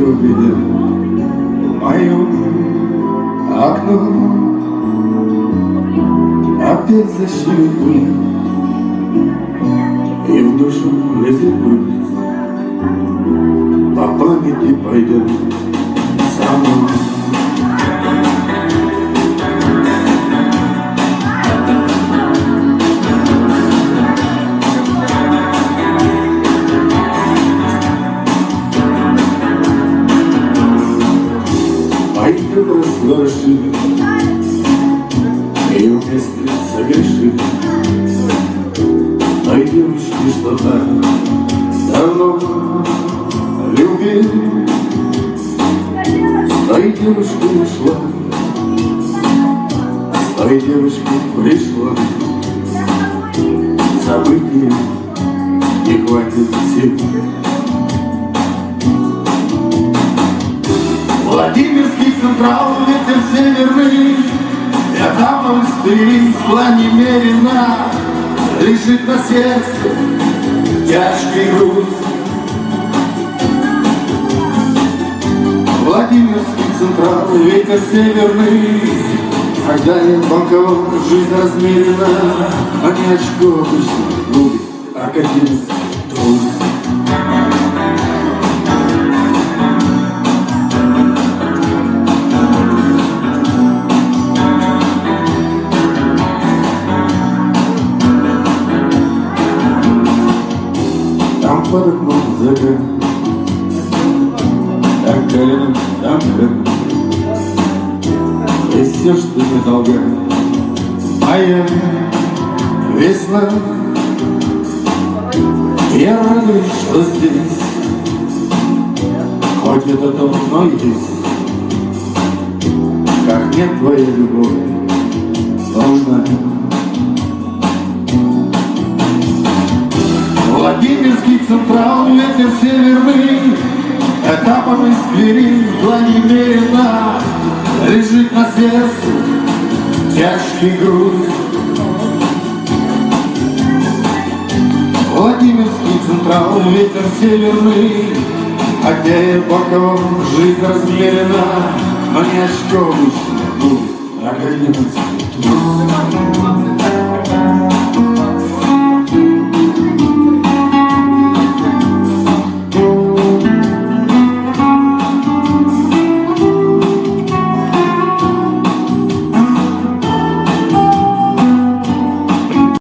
любит моем окно. Опять защиту и в душу лезет будет, по памяти пойдет сама. Пойдет разглаши, И вместе согреши. Той девушки, что так давно любил, той девушки ушла, той девушки пришла. События не хватит сил. Владимирский централ, ветер северный, Я там из в плане мерина, Лежит на сердце тяжкий груз. Владимирский централ, ветер северный, Когда я банковал, жизнь размерена, А не очко обычно губит, а катилась под окном загар, там коленом, там хрен. И все, что не долга, моя весна. Я радуюсь, что здесь, хоть это давно есть, как мне твоя любовь нужна. Владимирский централ, ветер северный, Этапом из длани мерено, Лежит на сердце тяжкий груз. Владимирский централ, ветер северный, Хотя я боком жизнь размерена, Но не очко вышла, а как